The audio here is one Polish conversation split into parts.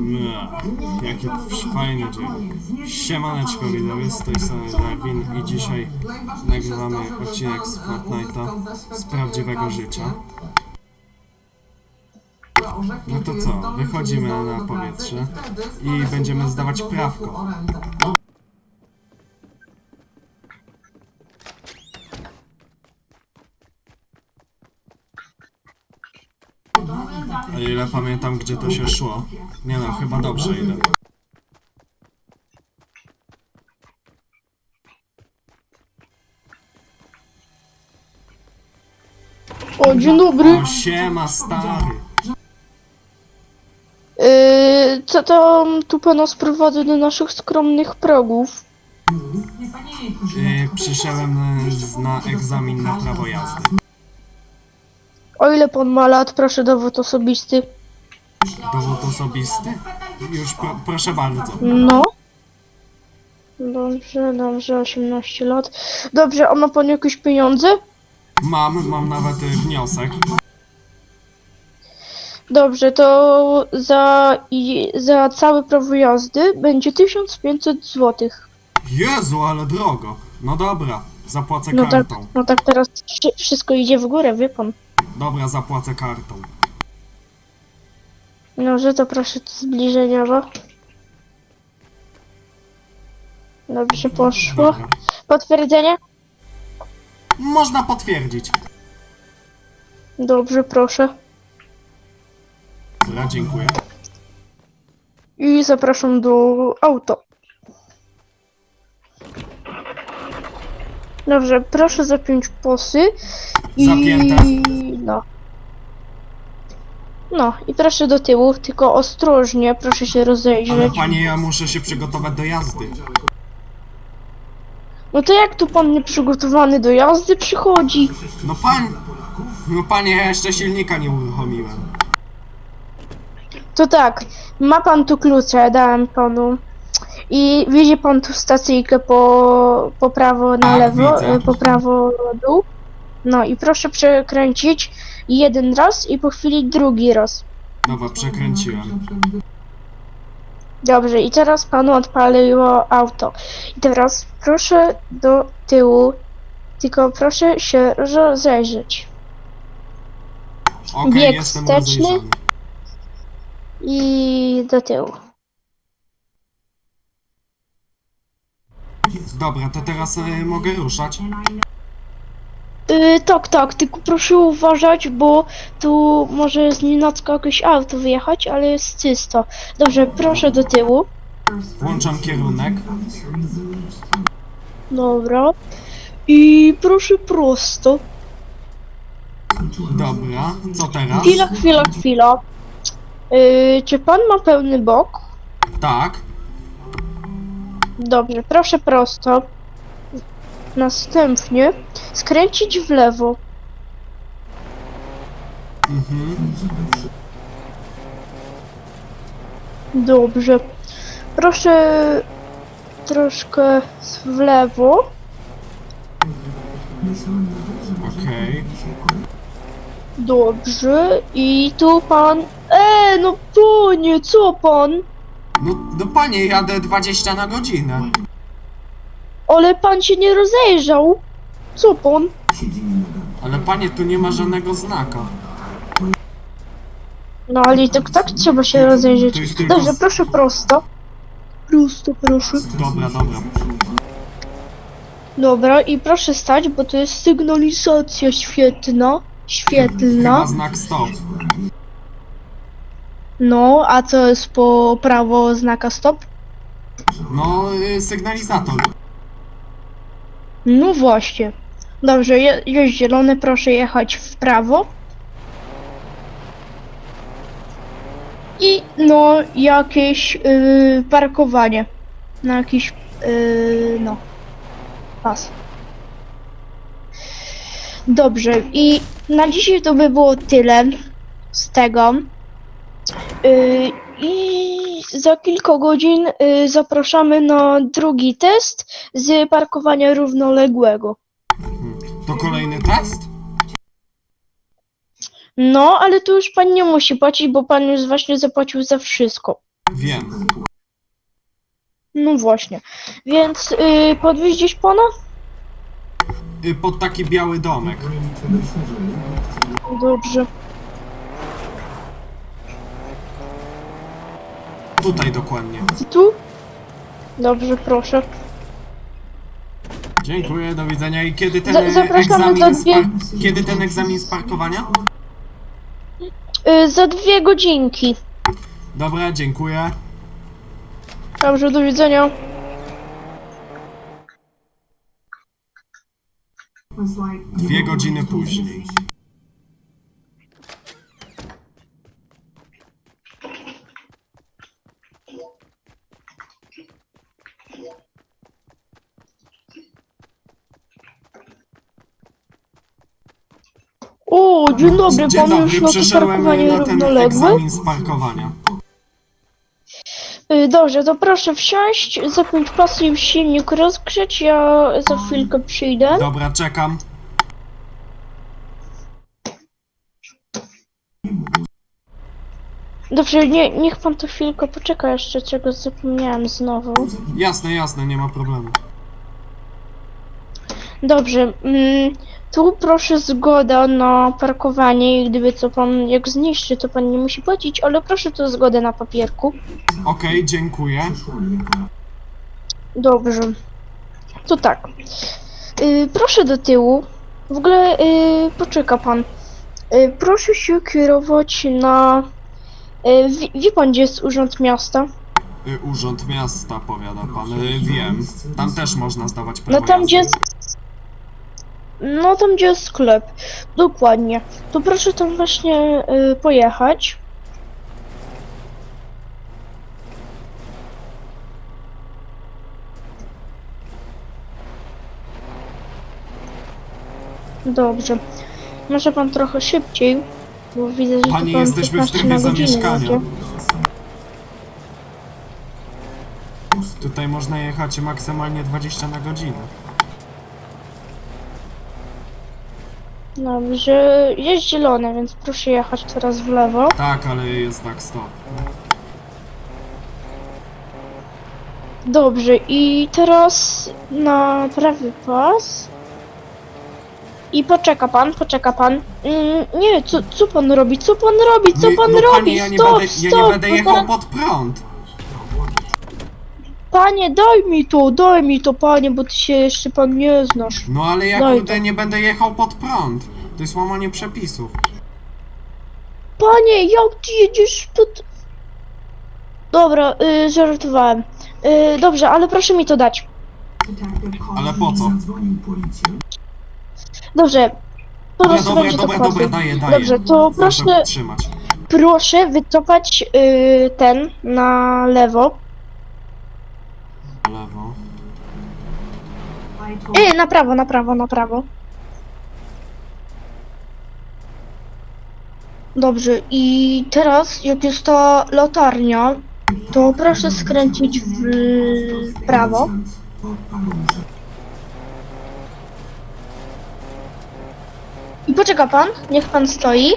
Nie, jakie fajne dzieło. Siemaneczko widzowie, z tej strony Darwin i dzisiaj nagrywamy odcinek z Fortnite'a z prawdziwego życia. No to co, wychodzimy na powietrze i będziemy zdawać prawko. O ile pamiętam gdzie to się szło. Nie no, chyba dobrze idę. O, dzień dobry. O siema stary! Yy, co tam tu pana sprowadza do naszych skromnych progów? Yy, przyszedłem z- na egzamin na prawo jazdy. O ile pan ma lat, proszę dowód osobisty. Dowód osobisty? Już pro, proszę bardzo. No. Dobrze, dobrze, 18 lat. Dobrze, a ma pan jakieś pieniądze? Mam, mam nawet e, wniosek. Dobrze, to za, i, za całe prawo jazdy będzie 1500 zł. Jezu, ale drogo. No dobra, zapłacę No tak, kartą. no tak teraz wszy- wszystko idzie w górę, wie pan. Dobra, zapłacę kartą. Dobrze, to proszę tu zbliżeniowo. Dobrze, poszło. Dobra. Potwierdzenie? Można potwierdzić. Dobrze, proszę. Dobra, dziękuję. I zapraszam do auta. Dobrze, proszę zapiąć posy. I... Zapięte. No. No, i proszę do tyłu, tylko ostrożnie, proszę się Ale rozejrzeć. panie, ja muszę się przygotować do jazdy. No to jak tu pan nieprzygotowany do jazdy przychodzi? No pan... No panie, ja jeszcze silnika nie uruchomiłem. To tak, ma pan tu klucze, dałem panu. I widzi pan tu stacyjkę po, po prawo na Tak, lewo, widzę. po prawo dół. No i proszę przekręcić jeden raz i po chwili drugi raz. Dobra, przekręciłem. Dobrze, i teraz panu odpaliło auto. I teraz proszę do tyłu, tylko proszę się rozejrzeć. Okej, Bieg jestem wsteczny. rozejrzany. I do tyłu. Dobra, to teraz e, mogę ruszać. Yy, tak, tak, tylko proszę uważać, bo tu może z nienacka jakieś auto wyjechać, ale jest czysto. Dobrze, proszę do tyłu. Włączam kierunek. Dobra. I proszę prosto. Dobra, co teraz? Chwila, chwila, chwila. Yy, czy pan ma pełny bok? Tak. Dobrze, proszę prosto. Następnie skręcić w lewo. Dobrze. Proszę troszkę w lewo. Okej. Dobrze. I tu pan. E, no panie, co pan? No, no panie, jadę 20 na godzinę. Ale pan się nie rozejrzał. Co pan? Ale panie, tu nie ma żadnego znaka. No ale i tak tak trzeba się rozejrzeć. To jest tylko Dobrze, z- proszę prosto. Prosto, proszę. Dobra, dobra. Dobra, i proszę stać, bo to jest sygnalizacja świetna. Świetlna. Chyba znak stop. No, a co jest po prawo znaka stop? No, y, sygnalizator. No właśnie. Dobrze, je, zielony, proszę jechać w prawo. I no, jakieś yy, parkowanie. Na jakiś, yy, no, pas. Dobrze, i na dzisiaj to by było tyle z tego. Yy, I za kilka godzin yy, zapraszamy na drugi test z parkowania równoległego. To kolejny test? No, ale tu już pan nie musi płacić, bo pan już właśnie zapłacił za wszystko. Wiem. No właśnie. Więc yy, podwieźć pana? Y, Pod taki biały domek. Dobrze. Tutaj dokładnie. Tu? Dobrze, proszę. Dziękuję, do widzenia. I kiedy ten Za- y, zapraszamy egzamin za dwie- Kiedy ten egzamin z parkowania? Yy, za dwie godzinki. Dobra, dziękuję. Dobrze, do widzenia. Dwie godziny później. O, dzień dobry, Dzień pan już dobry, na to przyszedłem parkowanie y, na ten równoległe? egzamin z parkowania. Y, Dobrze, to proszę wsiąść, zapiąć pasy i silnik rozgrzeć, ja za chwilkę przyjdę. Dobra, czekam. Dobrze, nie, niech pan tu chwilkę poczeka jeszcze, czego zapomniałem znowu. Jasne, jasne, nie ma problemu. Dobrze, mm, tu proszę zgoda na parkowanie i gdyby co pan, jak zniszczy, to pan nie musi płacić, ale proszę tu zgodę na papierku. Okej, dziękuję. Dobrze. To tak. Y, proszę do tyłu. W ogóle y, poczeka pan. Y, proszę się kierować na. Y, wie, wie pan, gdzie jest urząd miasta? Y, Urząd Miasta, powiada pan. Y, Wiem. Tam też można zdawać No prawo tam, gdzie jazdy. jest. No tam, gdzie jest sklep. Dokładnie. To proszę tam właśnie y, pojechać. Dobrze. Może pan trochę szybciej, bo widzę, że Panie, pan jesteśmy w 15 strefie na godzinę zamieszkania. jedzie. Tutaj można jechać maksymalnie 20 na godzinę. Dobrze, jest zielone, więc proszę jechać teraz w lewo. Tak, ale jest tak stop. Dobrze, i teraz na prawy pas. I poczeka pan, poczeka pan. Mm, nie, co, co pan robi? Co pan robi? Co Nie, pan no robi? Panie, ja nie stop, będę, ja nie będę bo jechał teraz- pod prąd. Panie, daj mi to, daj mi to, panie, bo ty się jeszcze pan nie znasz. No ale ja Daj kurde nie będę jechał pod prąd. To jest łamanie przepisów. Panie, jak ty jedziesz pod... Dobra, y, żartowałem. Y, dobrze, ale proszę mi to dać. Ale po co? Dobrze. Po Dobra, prostu dobra, będzie dobra, to dobra, daję, daję. Dobrze, to Proszę proszę, trzymać. proszę wycofać y, ten na lewo. Lewo. Y, na prawo, na prawo, na prawo. Dobrze, i teraz jak jest ta latarnia, to proszę skręcić w prawo. I poczeka pan, niech pan stoi.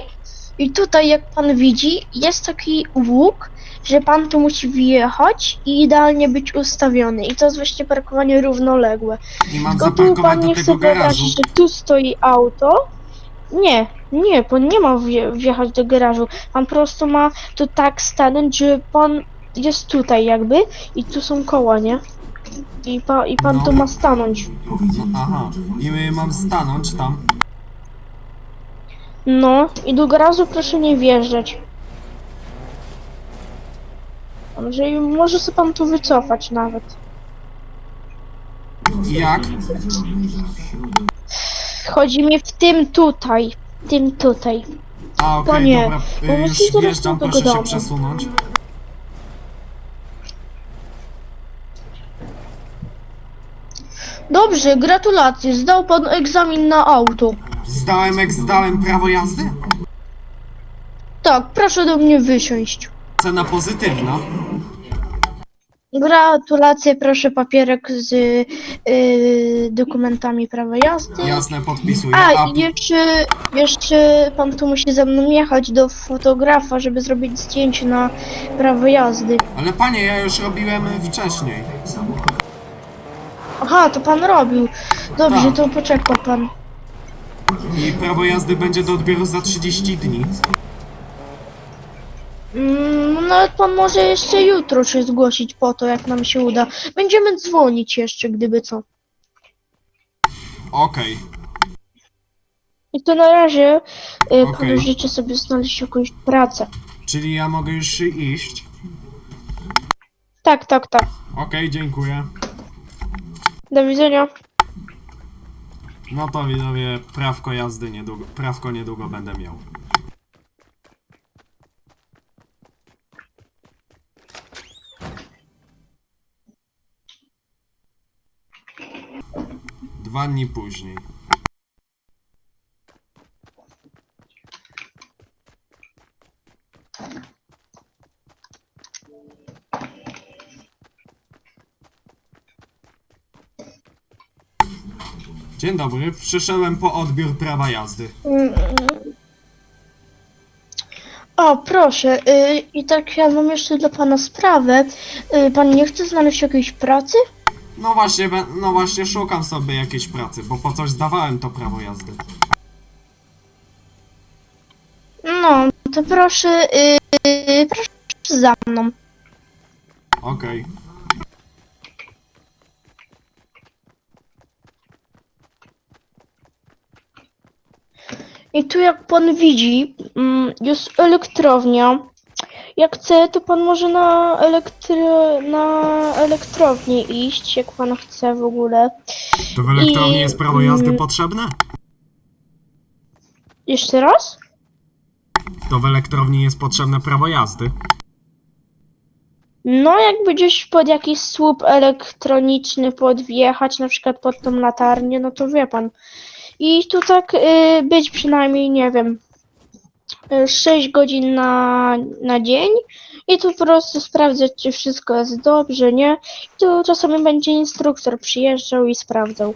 I tutaj, jak pan widzi, jest taki łuk, że pan tu musi wjechać i idealnie być ustawiony. I to jest właśnie parkowanie równoległe. I mam Tylko tu zaparkować pan do nie chce tego garażu. że tu stoi auto. Nie, nie, pan nie ma wje, wjechać do garażu. Pan po prostu ma tu tak stanąć, że pan jest tutaj jakby i tu są koła, nie? I, pa, i pan No. tu ma stanąć. Aha. I y, mam stanąć tam. No, i do garażu proszę nie wjeżdżać. I może sobie pan tu wycofać nawet. Jak? Chodzi mi w tym tutaj. Tym tutaj. A okej, Panie, dobra. bo Y, już musimy zaraz wjeżdżam, do tego proszę się domu. przesunąć. Dobrze, gratulacje. Zdał pan egzamin na auto. Zdałem jak zdałem prawo jazdy? Tak, proszę do mnie wysiąść. Cena pozytywna. Gratulacje, proszę papierek z y, dokumentami prawa jazdy. Jasne, podpisuję. A, i jeszcze, jeszcze pan tu musi ze mną jechać do fotografa, żeby zrobić zdjęcie na prawo jazdy. ale panie, ja już robiłem wcześniej. Aha, to pan robił. Dobrze, Tak. to poczeka pan. I prawo jazdy będzie do odbioru za 30 dni. Mm, no nawet pan może jeszcze jutro się zgłosić po to, jak nam się uda. Będziemy dzwonić jeszcze, gdyby co. Okej. I to na razie y, Okej. panu życzę sobie znaleźć jakąś pracę. Czyli ja mogę już iść. Tak, tak, tak. Okej, dziękuję. Do widzenia. No to widzowie, prawko jazdy niedługo, prawko niedługo będę miał. Dwa dni później. Dzień dobry, przyszedłem po odbiór prawa jazdy. O, proszę. Y, I tak ja mam jeszcze dla pana sprawę. Y, pan nie chce znaleźć jakiejś pracy? No właśnie, be- no właśnie szukam sobie jakiejś pracy, bo po coś zdawałem to prawo jazdy. No, to proszę, y, proszę za mną. Okej. I tu jak pan widzi, mm, jest elektrownia. Jak chce, to pan może na, elektry, na elektrownię iść, jak pan chce w ogóle. To w elektrowni I- jest prawo jazdy mm. potrzebne? Jeszcze raz? To w elektrowni jest potrzebne prawo jazdy. No, jakby gdzieś pod jakiś słup elektroniczny podwjechać, na przykład pod tą latarnię, no to wie pan. I tu tak y, być przynajmniej, nie wiem, 6 godzin na, na dzień i tu po prostu sprawdzać, czy wszystko jest dobrze, nie? I tu czasami będzie instruktor przyjeżdżał i sprawdzał.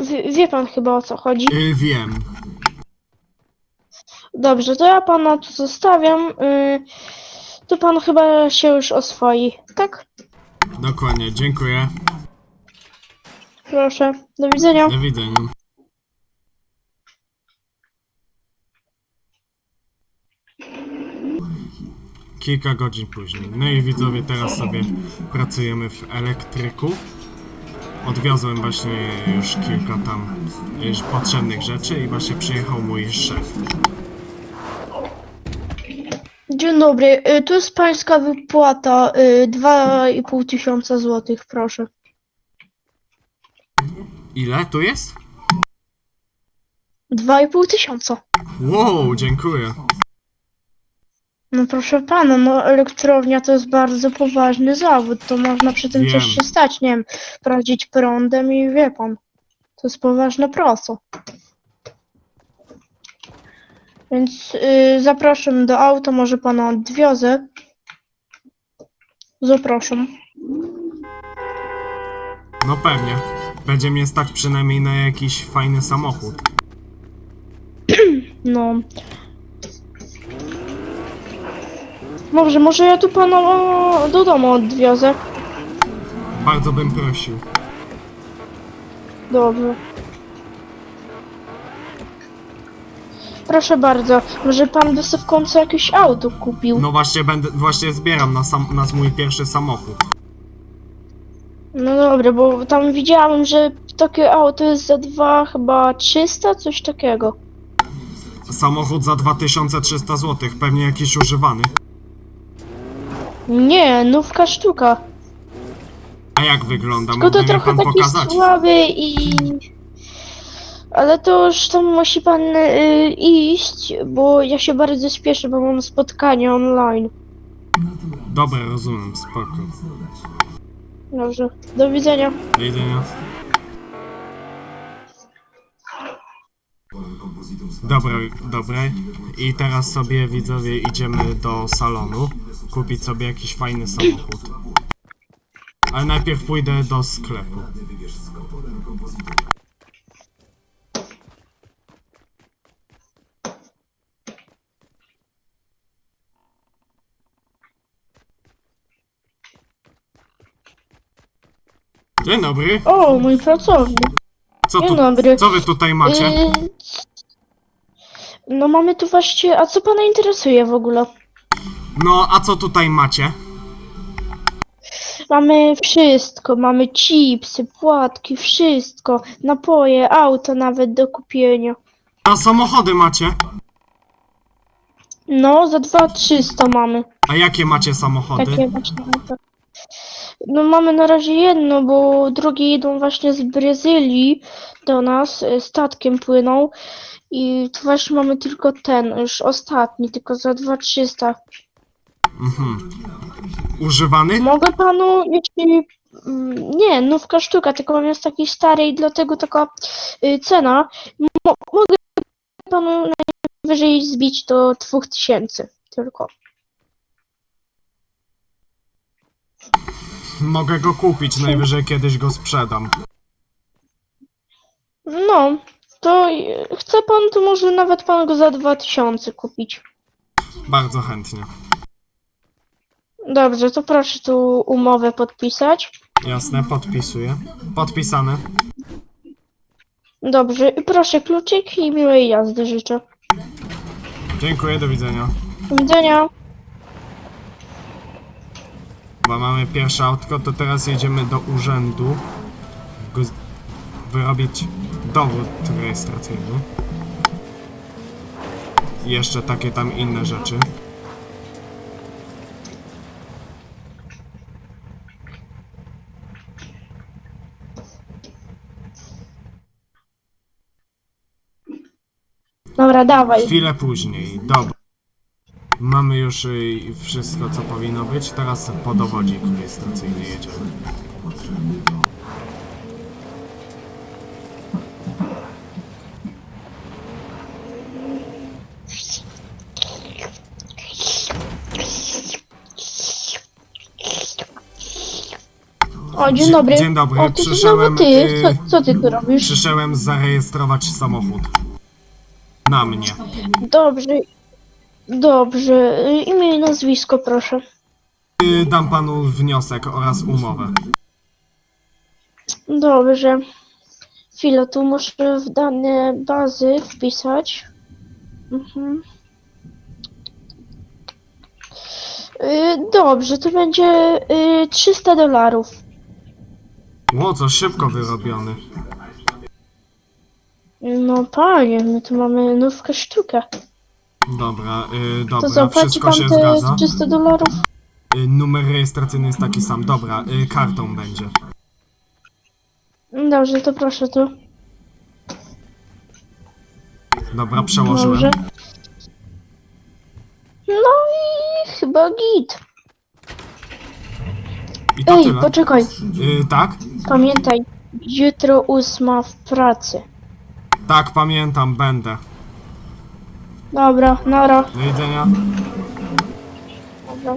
Wie, wie pan chyba o co chodzi? Yy, wiem. Dobrze, to ja pana tu zostawiam. Yy, to pan chyba się już oswoi, tak? Dokładnie, dziękuję. Proszę, do widzenia. Do widzenia. Kilka godzin później. No i widzowie, teraz sobie pracujemy w elektryku. Odwiozłem właśnie już kilka tam już potrzebnych rzeczy i właśnie przyjechał mój szef. Dzień dobry, yy, tu jest pańska wypłata, yy, 2,5 tysiąca złotych, proszę. Ile tu jest? 2,5 tysiąca. Wow, dziękuję. No proszę pana, no elektrownia to jest bardzo poważny zawód, to można przy tym Wiem. coś się stać, nie wiem, prowadzić prądem i wie pan, to jest poważna praca. Więc y, zapraszam do auta, może pana odwiozę. Zapraszam. No pewnie. Będzie mnie stać przynajmniej na jakiś fajny samochód. No. Może, może ja tu pana o, do domu odwiozę. Bardzo bym prosił. Dobrze. Proszę bardzo, może pan by sobie w końcu jakieś auto kupił? No właśnie będę, właśnie zbieram na, sam, na mój pierwszy samochód. No dobra, bo tam widziałem, że takie auto jest za dwa, chyba 300, coś takiego. Samochód za 2300 zł, pewnie jakiś używany. Nie, nówka sztuka. A jak wygląda? Tylko to Mógłby mi trochę pan taki pokazać? słaby i... Ale to już tam musi pan y, iść, bo ja się bardzo spieszę, bo mam spotkanie online. Dobra, rozumiem, spoko. Dobrze, do widzenia. Do widzenia. Dobra, dobra. I teraz sobie widzowie idziemy do salonu. Kupić sobie jakiś fajny samochód. Ale najpierw pójdę do sklepu. Dzień dobry. O, mój pracownik. Co, Dzień tu, dobry. co wy tutaj macie? Y, No mamy tu właśnie, a co pana interesuje w ogóle? No, a co tutaj macie? Mamy wszystko, mamy chipsy, płatki, wszystko, napoje, auto nawet do kupienia. A samochody macie? No, za 2300 mamy. A jakie macie samochody? Takie właśnie auto. No mamy na razie jedno, bo drugie idą właśnie z Brazylii do nas, y, statkiem płyną. I tu właśnie mamy tylko ten, już ostatni, tylko za 2300. Mhm. Używany? Mogę panu, jeśli... mm, Nie, nówka sztuka, tylko jest taki stary i dlatego taka y, cena. Mo mogę panu najwyżej zbić do 2000 tylko. Mogę go kupić, najwyżej kiedyś go sprzedam. No, to y, chce pan, to może nawet pan go za 2000 kupić. Bardzo chętnie. Dobrze, to proszę tu umowę podpisać. Jasne, podpisuję. Podpisane. Dobrze, i proszę kluczyk i miłej jazdy życzę. Dziękuję, do widzenia. Do widzenia. Bo mamy pierwsze autko, to teraz jedziemy do urzędu. Go z- wyrobić dowód rejestracyjny. Jeszcze takie tam inne rzeczy. Dobra, dawaj. Chwilę później, dobra. Mamy już y, wszystko, co powinno być. Teraz po dowodzik rejestracyjny jedziemy. O, dzień Dzie- dobry. dzień dobry, O, to przyszedłem, znowu ty. y, Co, co ty tu robisz? Przyszedłem zarejestrować samochód. Na mnie. Dobrze. Dobrze. Y, Imię i nazwisko, proszę. Y, Dam panu wniosek oraz umowę. Dobrze. Chwilę, tu muszę w dane bazy wpisać. Mhm. Y, Dobrze, to będzie y, 300 dolarów. Ło, co szybko wyrobiony. No panie, my tu mamy nówkę sztukę. Dobra, y, To dobra, zapłaci wszystko pan się te zgadza. 300 dolarów? Y, numer rejestracyjny jest taki sam. Dobra, y, kartą będzie. Dobrze, to proszę tu. Dobra, przełożyłem. Dobrze. No i chyba git. I to Ej, tyle. poczekaj. Y, tak? Pamiętaj, jutro ósma w pracy. Tak, pamiętam, będę. Dobra, nara. Do widzenia. Dobra,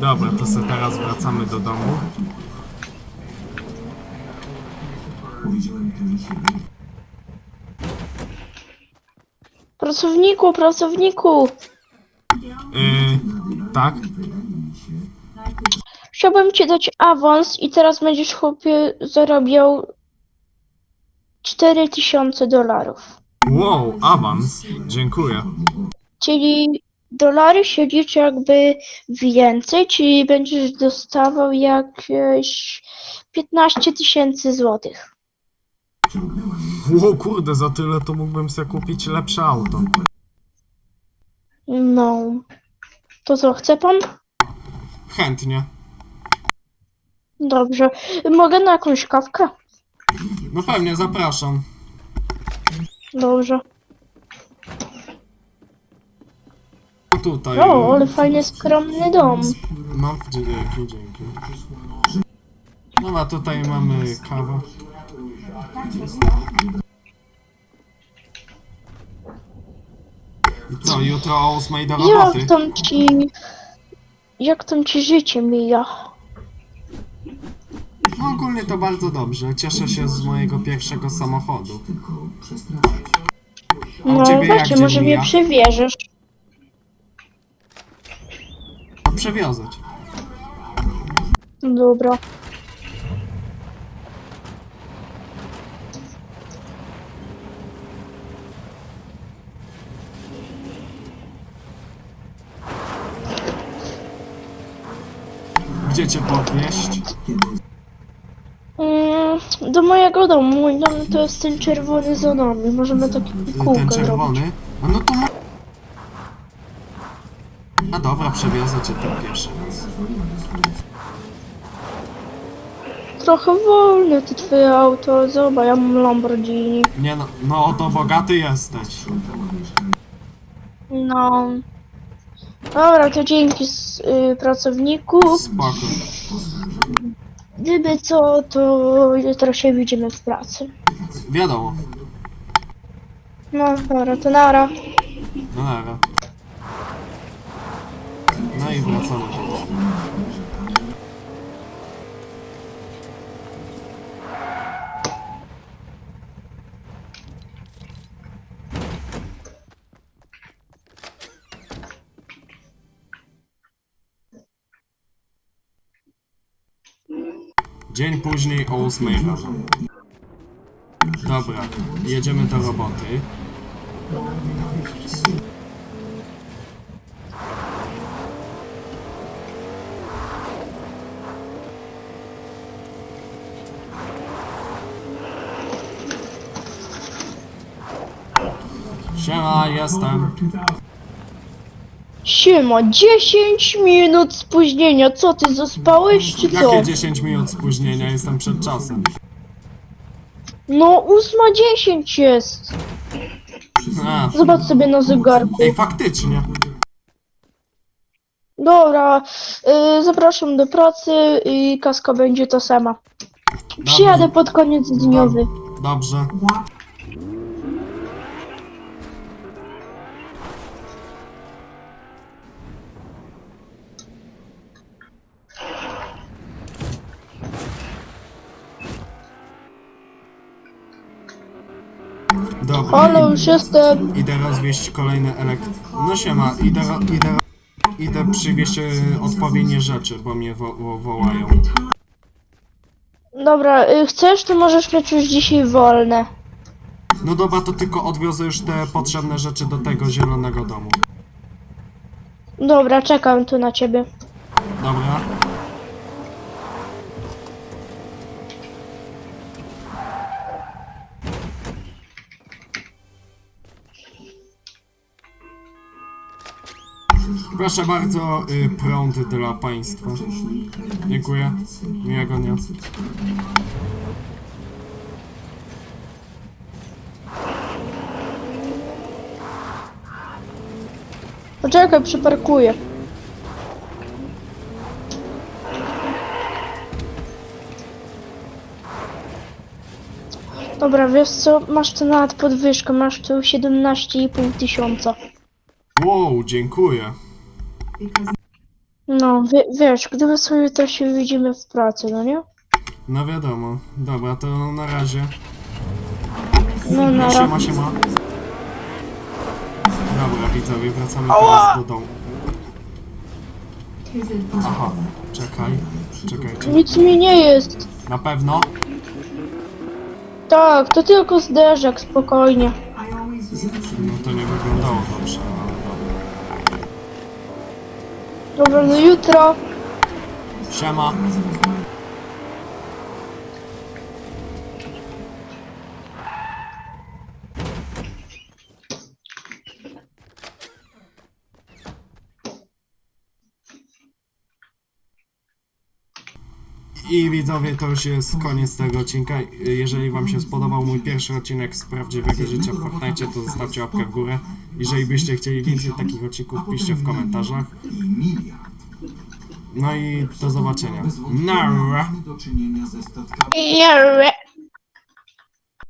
Dobra, to sobie teraz wracamy do domu. Pracowniku, pracowniku! Y, tak? Chciałbym ci dać awans i teraz będziesz chłopie zarabiał 4000 dolarów. Wow, awans. Dziękuję. Czyli dolary się liczy jakby więcej, czyli będziesz dostawał jakieś 15 tysięcy złotych. Wow, kurde, za tyle to mógłbym sobie kupić lepsze auto. No. To co, chce pan? Chętnie. Dobrze. Mogę na jakąś kawkę? No pewnie, zapraszam. Dobrze. tutaj. O, ale fajny, skromny dom. Mam w dzięki, dzięki. Dobra, tutaj mamy kawę. Co, jutro o 8 do roboty? Jak tam ci... Jak tam ci życie mija? No ogólnie to bardzo dobrze. Cieszę się z mojego pierwszego samochodu. A u No ciebie jak właśnie, dzień może mnie mija? przewieziesz. No, Przewiozę cię. Dobra. Gdzie cię podwieźć? Mm, do mojego domu. Mój dom to jest ten czerwony za nami. Możemy takie kółko Ten zrobić. czerwony? A no to... mo- A dobra, przewiozę cię ten pierwszy raz. Trochę wolne to twoje auto. Zobacz, ja mam Lamborghini. Nie no, no to bogaty jesteś. No. Dobra, to dzięki y, pracowniku. Spoko. Gdyby co, to jutro się widzimy w pracy. Wiadomo. No dobra, to nara. No dobra. No i wracamy Dzień później o 8 rano. Dobra, jedziemy do roboty. Siema, jestem. Siema, 10 minut spóźnienia. Co ty zaspałeś czy co? Jakie 10 minut spóźnienia? Jestem przed czasem. No 8.10 jest. A, Zobacz sobie na zegarku. ej, faktycznie. Dobra, y, zapraszam do pracy i kaska będzie to sama. Przyjadę pod koniec dniowy. Dobrze. Dobra. Halo, już jestem. Idę rozwieźć kolejne elekt... No siema, idę, ro- idę, idę przywieźć e, odpowiednie rzeczy, bo mnie wo wo wołają. Dobra, y, chcesz, to możesz mieć już dzisiaj wolne. No dobra, to tylko odwiozę już te potrzebne rzeczy do tego zielonego domu. Dobra, czekam tu na ciebie. Dobra. Proszę bardzo, y, prąd dla państwa. Dziękuję. Miłego dnia. Poczekaj, przyparkuję. Dobra, wiesz co, masz tu nawet podwyżkę, masz tu 17,5 tysiąca. Wow, dziękuję. No, wie, wiesz, gdyby sobie jutro się widzimy w pracy, no nie? No wiadomo. Dobra, to na razie. No, No nara. siema, siema. Dobra, widzowie, wracamy teraz do domu. Aha, czekaj, czekaj, czekaj. Nic mi nie jest. Na pewno? Tak, to tylko zderzak, spokojnie. No to nie wyglądało dobrze, ale dobra. Dobra, jutro. Siema. I widzowie, to już jest koniec tego odcinka. Jeżeli wam się spodobał mój pierwszy odcinek z prawdziwego życia w Fortnite, to zostawcie łapkę w górę. Jeżeli byście chcieli więcej takich odcinków, piszcie w komentarzach. No i do zobaczenia. Nara! do czynienia ze statkami Jarre.